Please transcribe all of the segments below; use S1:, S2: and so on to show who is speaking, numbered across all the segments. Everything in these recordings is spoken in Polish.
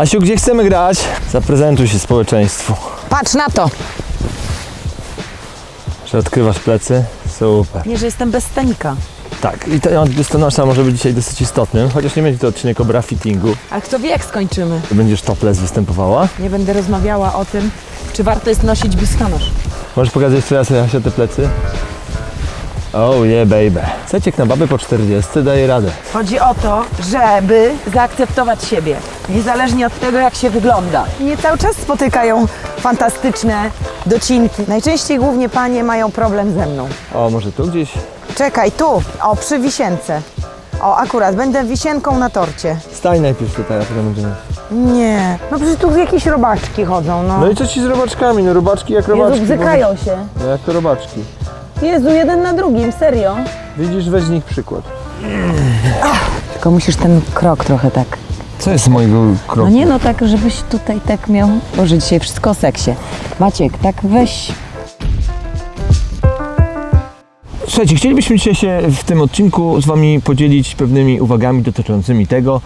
S1: Asiu, gdzie chcemy grać? Zaprezentuj się społeczeństwu.
S2: Patrz na to!
S1: Że odkrywasz plecy? Super.
S2: Nie, że jestem bez stanika.
S1: Tak, i to biustonosza może być dzisiaj dosyć istotnym, chociaż nie będzie to odcinek o bra fittingu.
S2: Ale kto wie, jak skończymy.
S1: Będziesz topless występowała.
S2: Nie będę rozmawiała o tym, czy warto jest nosić biustonosz.
S1: Możesz pokazać teraz Asia te plecy? Oh yeah baby. Seciek na babę po 40 daje radę.
S2: Chodzi o to, żeby zaakceptować siebie, niezależnie od tego, jak się wygląda. Mnie cały czas spotykają fantastyczne docinki. Najczęściej głównie panie mają problem ze mną.
S1: O, może tu gdzieś?
S2: Czekaj, tu, o, przy wisience. O, akurat, będę wisienką na torcie.
S1: Stań najpierw tutaj, a potem będziemy...
S2: Nie, no przecież tu jakieś robaczki chodzą, no.
S1: No i co ci z robaczkami? No robaczki jak robaczki.
S2: Jezu, bzykają się.
S1: No jak to robaczki.
S2: Jezu, jeden na drugim, serio.
S1: Widzisz, weź z nich przykład.
S2: Tylko musisz ten krok trochę tak.
S1: Co jest z mojego kroku?
S2: No nie no, tak, żebyś tutaj tak miał. Boże, dzisiaj wszystko o seksie. Maciek, tak weź.
S1: Słuchajcie, chcielibyśmy dzisiaj się w tym odcinku z Wami podzielić pewnymi uwagami dotyczącymi tego,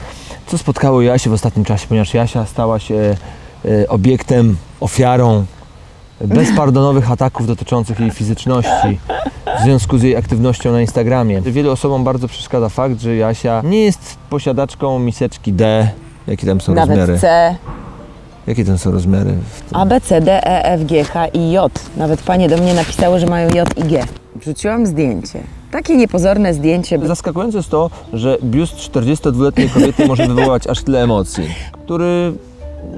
S1: co spotkało Jasię w ostatnim czasie, ponieważ Jasia stała się e, obiektem, ofiarą bezpardonowych ataków dotyczących jej fizyczności w związku z jej aktywnością na Instagramie. Wielu osobom bardzo przeszkadza fakt, że Jasia nie jest posiadaczką miseczki D. Jakie tam są rozmiary?
S2: Nawet C,
S1: Jakie tam są rozmiary? W tym?
S2: A, B, C, D, E, F, G, H i J. Nawet panie do mnie napisały, że mają J i G. Wrzuciłam zdjęcie. Takie niepozorne zdjęcie.
S1: Zaskakujące jest to, że biust 42-letniej kobiety może wywołać aż tyle emocji, który...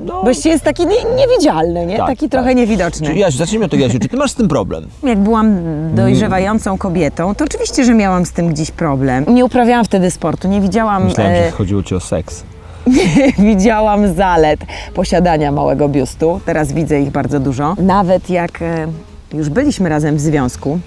S1: No,
S2: Właściwie jest taki nie, niewidzialny, nie?
S1: Tak,
S2: taki
S1: tak.
S2: trochę niewidoczny.
S1: Czy, Jasiu, zacznijmy od tego, Jasiu, czy ty masz z tym problem?
S2: Jak byłam dojrzewającą kobietą, to oczywiście, że miałam z tym gdzieś problem. Nie uprawiałam wtedy sportu, nie widziałam,
S1: Myślałem,
S2: e,
S1: że chodziło ci o seks.
S2: widziałam zalet posiadania małego biustu. Teraz widzę ich bardzo dużo. Nawet jak e, już byliśmy razem w związku,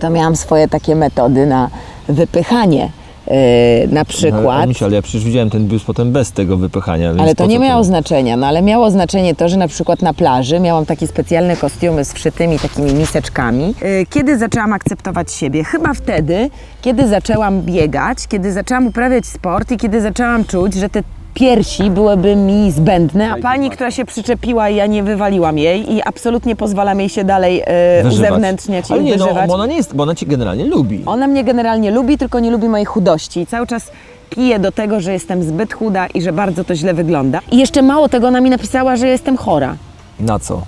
S2: to miałam swoje takie metody na wypychanie. E, na
S1: Ale,
S2: przykład.
S1: Misiu, ale ja przecież widziałem ten biust potem bez tego wypychania,
S2: Ale to nie miało znaczenia, no ale miało znaczenie to, że na przykład na plaży miałam takie specjalne kostiumy z wszytymi takimi miseczkami. Yy, Kiedy zaczęłam akceptować siebie? Chyba wtedy, kiedy zaczęłam biegać, kiedy zaczęłam uprawiać sport i kiedy zaczęłam czuć, że te piersi byłyby mi zbędne, a pani, która się przyczepiła, ja nie wywaliłam jej i absolutnie pozwalam jej się dalej yy,
S1: Wyżywać.
S2: uzewnętrzniać
S1: Ale
S2: i
S1: nie, no,
S2: wyżywać.
S1: bo ona nie jest, bo ona cię generalnie lubi.
S2: Ona mnie generalnie lubi, tylko nie lubi mojej chudości i cały czas pije do tego, że jestem zbyt chuda i że bardzo to źle wygląda. I jeszcze mało tego, ona mi napisała, że jestem chora,
S1: Na co?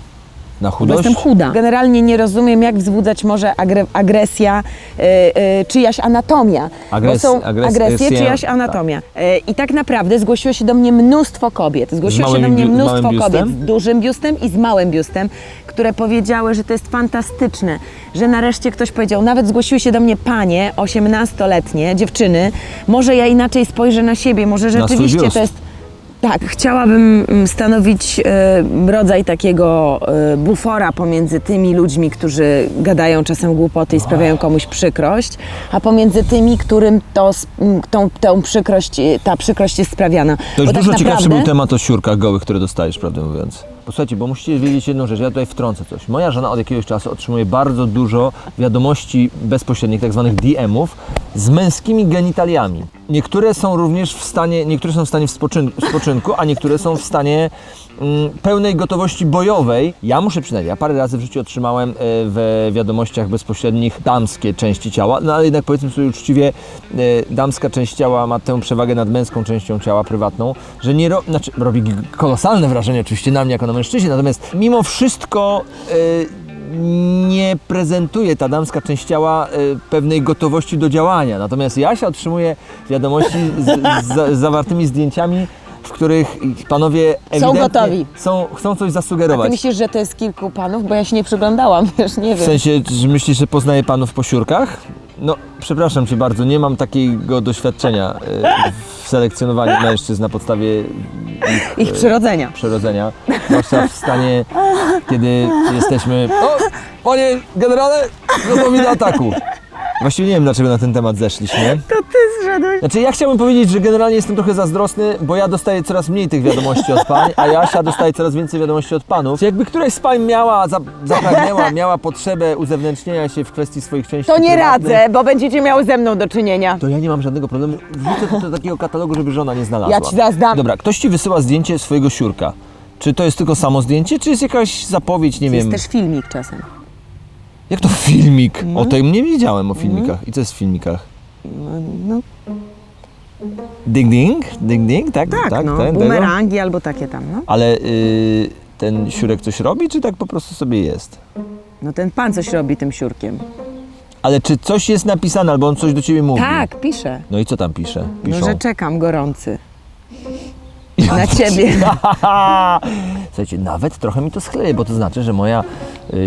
S1: Na
S2: bo
S1: chudość?
S2: jestem chuda. Generalnie nie rozumiem, jak wzbudzać może agre- agresja, y, y, czyjaś anatomia.
S1: Agres-
S2: bo są
S1: agres-
S2: agresje, czyjaś anatomia. Y, I tak naprawdę zgłosiło się do mnie mnóstwo kobiet. Zgłosiło się do mnie mnóstwo kobiet
S1: biustem?
S2: z dużym biustem i z małym biustem, które powiedziały, że to jest fantastyczne, że nareszcie ktoś powiedział, nawet zgłosiły się do mnie panie, 18-letnie dziewczyny, może ja inaczej spojrzę na siebie, może rzeczywiście to jest tak, chciałabym mm, stanowić e, rodzaj takiego e, bufora pomiędzy tymi ludźmi, którzy gadają czasem głupoty i sprawiają komuś przykrość, a pomiędzy tymi, którym to, tą, tą przykrość, ta przykrość jest sprawiana.
S1: To już
S2: Bo
S1: dużo
S2: tak
S1: ciekawszy
S2: naprawdę-
S1: był temat o siurkach gołych, które dostajesz, prawdę mówiąc. Posłuchajcie, bo musicie wiedzieć jedną rzecz, ja tutaj wtrącę coś. Moja żona od jakiegoś czasu otrzymuje bardzo dużo wiadomości bezpośrednich, tak zwanych DM-ów, z męskimi genitaliami. Niektóre są również w stanie, niektóre są w stanie w spoczyn- w spoczynku, a niektóre są w stanie pełnej gotowości bojowej. Ja muszę przyznać, ja parę razy w życiu otrzymałem e, w wiadomościach bezpośrednich damskie części ciała, no ale jednak powiedzmy sobie uczciwie, e, damska część ciała ma tę przewagę nad męską częścią ciała prywatną, że nie ro- znaczy, robi kolosalne wrażenie oczywiście na mnie jako na mężczyźnie, natomiast mimo wszystko e, nie prezentuje ta damska część ciała pewnej gotowości do działania. Natomiast Jasia otrzymuje wiadomości z, z, z zawartymi zdjęciami, w których panowie ewidentnie
S2: gotowi.
S1: Są, chcą coś
S2: A ty
S1: zasugerować.
S2: myślisz, że to jest kilku panów? Bo ja się nie przyglądałam, wiesz, nie
S1: W
S2: wiem.
S1: sensie, że myślisz, że poznaje panów po siurkach? No, przepraszam cię bardzo, nie mam takiego doświadczenia e, w selekcjonowaniu mężczyzn na podstawie
S2: Ich przyrodzenia.
S1: przyrodzenia. Zwłaszcza w stanie, kiedy jesteśmy. O, panie generale, gotowi do ataku. Właściwie nie wiem, dlaczego na ten temat zeszliśmy.
S2: To ty Radość.
S1: Znaczy ja chciałbym powiedzieć, że generalnie jestem trochę zazdrosny, bo ja dostaję coraz mniej tych wiadomości od pań, a Jasia dostaje coraz więcej wiadomości od panów. Czy jakby któraś z pań miała, za, zapragnęła, miała potrzebę uzewnętrznienia się w kwestii swoich części
S2: To nie
S1: prywatnych,
S2: radzę, bo będziecie miały ze mną do czynienia.
S1: To ja nie mam żadnego problemu. Wrzucę to do takiego katalogu, żeby żona nie znalazła.
S2: Ja ci zaraz dam.
S1: Dobra, ktoś ci wysyła zdjęcie swojego siurka. Czy to jest tylko samo zdjęcie, czy jest jakaś zapowiedź, nie wiem.
S2: Jest też filmik czasem.
S1: Jak to filmik? O tym nie wiedziałem o filmikach. I co jest w filmikach?
S2: No,
S1: Ding ding? Ding ding? Tak,
S2: tak, no,
S1: ten, tego?
S2: bumerangi albo takie tam, no.
S1: Ale y, ten siurek coś robi, czy tak po prostu sobie jest?
S2: No ten pan coś robi tym siurkiem.
S1: Ale czy coś jest napisane, albo on coś do ciebie mówi?
S2: Tak, pisze.
S1: No i co tam pisze? Piszą.
S2: No, że czekam gorący. Na ciebie.
S1: Słuchajcie, nawet trochę mi to schleje, bo to znaczy, że moja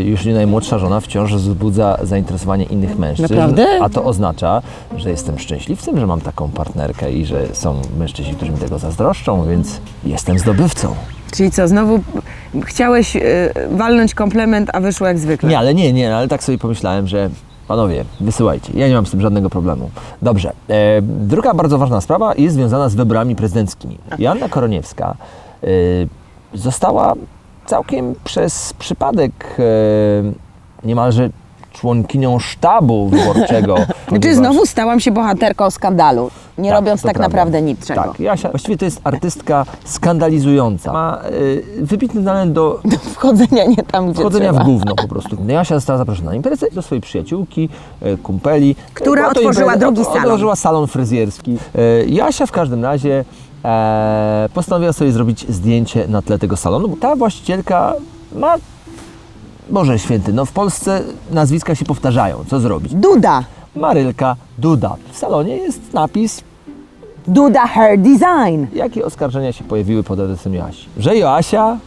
S1: już nie najmłodsza żona wciąż wzbudza zainteresowanie innych mężczyzn.
S2: Naprawdę?
S1: A to oznacza, że jestem szczęśliwcem, że mam taką partnerkę i że są mężczyźni, którzy mi tego zazdroszczą, więc jestem zdobywcą.
S2: Czyli co, znowu chciałeś y, walnąć komplement, a wyszło jak zwykle.
S1: Nie, ale nie, nie, ale tak sobie pomyślałem, że panowie, wysyłajcie. Ja nie mam z tym żadnego problemu. Dobrze. E, druga bardzo ważna sprawa jest związana z wyborami prezydenckimi. Joanna Koroniewska e, została całkiem przez przypadek e, niemalże członkinią sztabu wyborczego.
S2: Znaczy znowu stałam się bohaterką skandalu, nie
S1: Tak,
S2: robiąc tak
S1: prawda.
S2: naprawdę niczego.
S1: Tak, Jasia, właściwie to jest artystka skandalizująca. Ma e, wybitny talent do
S2: Wchodzenia nie tam, gdzie
S1: Wchodzenia
S2: trzeba.
S1: w gówno po prostu. Jasia została zaproszona na imprezę do swojej przyjaciółki, e, kumpeli.
S2: Która otworzyła drugi salon.
S1: Otworzyła salon fryzjerski. E, Jasia w każdym razie e, postanowiła sobie zrobić zdjęcie na tle tego salonu. bo Ta właścicielka ma... Boże święty, no w Polsce nazwiska się powtarzają. Co zrobić?
S2: Duda.
S1: Marylka Duda. W salonie jest napis
S2: Duda Hair Design.
S1: Jakie oskarżenia się pojawiły pod adresem Joasi? Że Joasia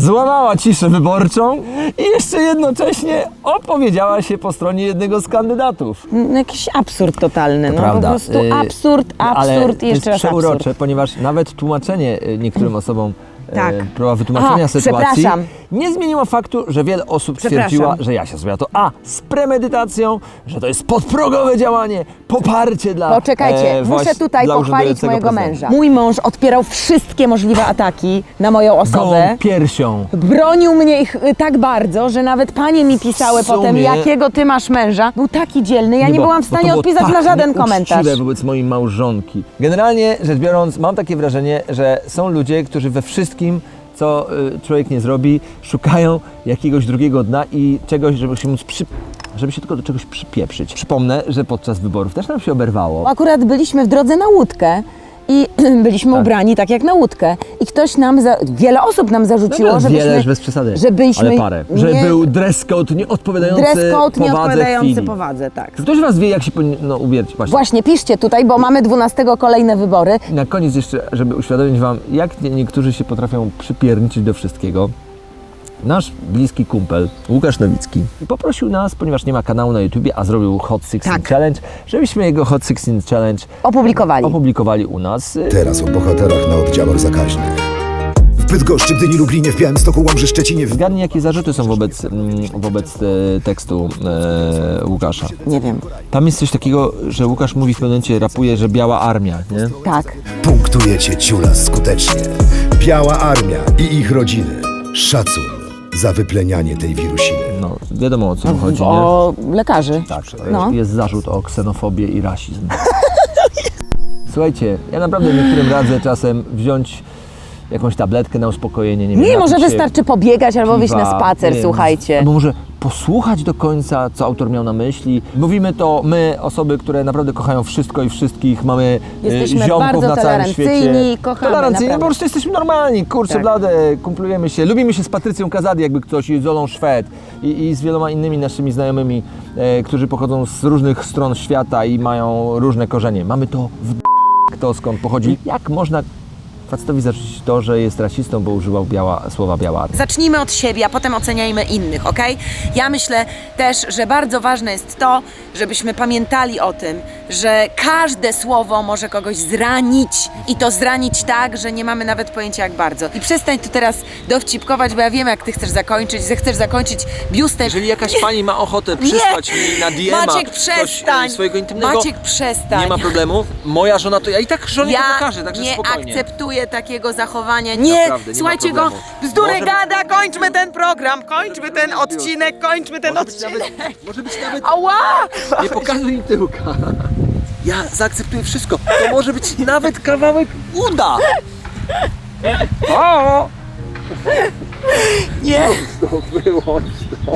S1: złamała ciszę wyborczą i jeszcze jednocześnie opowiedziała się po stronie jednego z kandydatów.
S2: No, Jakiś absurd totalny. No
S1: Prawda.
S2: po prostu
S1: Y,
S2: absurd,
S1: Ale
S2: absurd i
S1: to
S2: jeszcze
S1: jest
S2: raz
S1: przeurocze,
S2: absurd.
S1: ponieważ nawet tłumaczenie y, niektórym osobom
S2: Tak.
S1: e, próba wytłumaczenia
S2: Aha,
S1: sytuacji
S2: przepraszam.
S1: nie zmieniło faktu, że wiele osób
S2: Przepraszam.
S1: stwierdziła, że Jasia zrobiła to A z premedytacją, że to jest podprogowe działanie, poparcie dla
S2: Poczekajcie,
S1: e,
S2: muszę
S1: właśnie
S2: tutaj
S1: dla
S2: pochwalić
S1: urzędującego
S2: mojego
S1: prezydenta.
S2: męża. Mój mąż odpierał wszystkie możliwe ataki na moją osobę.
S1: Gołą piersią.
S2: Bronił mnie ich y, tak bardzo, że nawet panie mi pisały
S1: W sumie-
S2: potem, jakiego ty masz męża. Był taki dzielny, ja nie,
S1: bo-
S2: byłam w
S1: bo to
S2: stanie
S1: było
S2: odpisać
S1: tak
S2: na żaden
S1: nieuczciwe
S2: komentarz.
S1: wobec mojej małżonki. Generalnie rzecz biorąc, mam takie wrażenie, że są ludzie, którzy we wszystkim, co y, człowiek nie zrobi, szukają jakiegoś drugiego dna i czegoś, żeby się móc przy... żeby się tylko do czegoś przypieprzyć. Przypomnę, że podczas wyborów też nam się oberwało.
S2: Akurat byliśmy w drodze na łódkę i byliśmy
S1: Tak.
S2: ubrani tak jak na łódkę. I ktoś nam, za, wiele osób nam zarzuciło,
S1: No,
S2: żebyśmy...
S1: wiele, bez przesady.
S2: żebyśmy
S1: Ale parę. Że
S2: nie-
S1: był dress code nieodpowiadający
S2: Dress code
S1: powadze
S2: nieodpowiadający
S1: chwili.
S2: powadze, tak.
S1: Ktoś Was wie, jak się powinno ubierać? Właśnie.
S2: Właśnie, piszcie tutaj, bo mamy 12 kolejne wybory.
S1: Na koniec jeszcze, żeby uświadomić Wam, jak nie- niektórzy się potrafią przypierniczyć do wszystkiego. Nasz bliski kumpel, Łukasz Nowicki, poprosił nas, ponieważ nie ma kanału na YouTubie, a zrobił Hot 16
S2: Tak.
S1: Challenge, żebyśmy jego Hot 16 Challenge
S2: Opublikowali.
S1: opublikowali u nas.
S3: Teraz o bohaterach na oddziałach zakaźnych. W Bydgoszczy, Gdyni, Lublinie, w Białymstoku, Łomży, Szczecinie, w
S1: Zgadnij, jakie zarzuty są wobec, mm, wobec e, tekstu e, Łukasza.
S2: Nie wiem.
S1: Tam jest coś takiego, że Łukasz mówi w pewnym momencie, rapuje, że biała armia, nie?
S2: Tak.
S3: punktujecie ciula skutecznie. Biała Armia i ich rodziny. Szacun za wyplenianie tej wirusiny.
S1: No, wiadomo o co mu chodzi, nie?
S2: O lekarzy.
S1: Tak,
S2: No.
S1: jest zarzut o ksenofobię i rasizm. Słuchajcie, ja naprawdę niektórym radzę czasem wziąć jakąś tabletkę na uspokojenie. Nie, wiem,
S2: Nie, może
S1: się
S2: wystarczy pobiegać albo wyjść na
S1: piwa,
S2: spacer,
S1: nie wiem,
S2: słuchajcie.
S1: Albo może posłuchać do końca, co autor miał na myśli. Mówimy to my, osoby, które naprawdę kochają wszystko i wszystkich, mamy e,
S2: Jesteśmy
S1: ziomków na całym świecie.
S2: kochamy,
S1: Tolerancyjni,
S2: naprawdę.
S1: po prostu jesteśmy normalni, kurczę
S2: Tak.
S1: blade, kumplujemy się. Lubimy się z Patrycją Kazadi, jakby ktoś, i z Olą Szwed i, i z wieloma innymi naszymi znajomymi, e, którzy pochodzą z różnych stron świata i mają różne korzenie. Mamy to w kto skąd pochodzi. Jak można facetowi zarzucić to, że jest rasistą, bo używał biała, słowa biała armia.
S2: Zacznijmy od siebie, a potem oceniajmy innych, ok? Ja myślę też, że bardzo ważne jest to, żebyśmy pamiętali o tym, że każde słowo może kogoś zranić i to zranić tak, że nie mamy nawet pojęcia jak bardzo. I przestań tu teraz dowcipkować, bo ja wiem jak ty chcesz zakończyć, że chcesz zakończyć biustem.
S1: Jeżeli jakaś pani ma ochotę przysłać mi na DM
S2: Maciek, przestań!
S1: swojego intymnego,
S2: Maciek, przestań!
S1: nie ma problemu. Moja żona to ja i tak żonie
S2: Ja
S1: nie pokażę, także
S2: nie
S1: spokojnie.
S2: akceptuję takiego zachowania. Nie,
S1: Naprawdę, nie ma
S2: słuchajcie go,
S1: problemu.
S2: bzdury
S1: Może-
S2: gada, kończmy ten program, kończmy ten odcinek, kończmy ten
S1: Może być
S2: odcinek.
S1: nawet, może być nawet
S2: Ała!
S1: Nie pokazuj mi tyłka. Ja zaakceptuję wszystko. To może być nawet kawałek uda. O!
S2: Nie!
S1: To wyłącz to.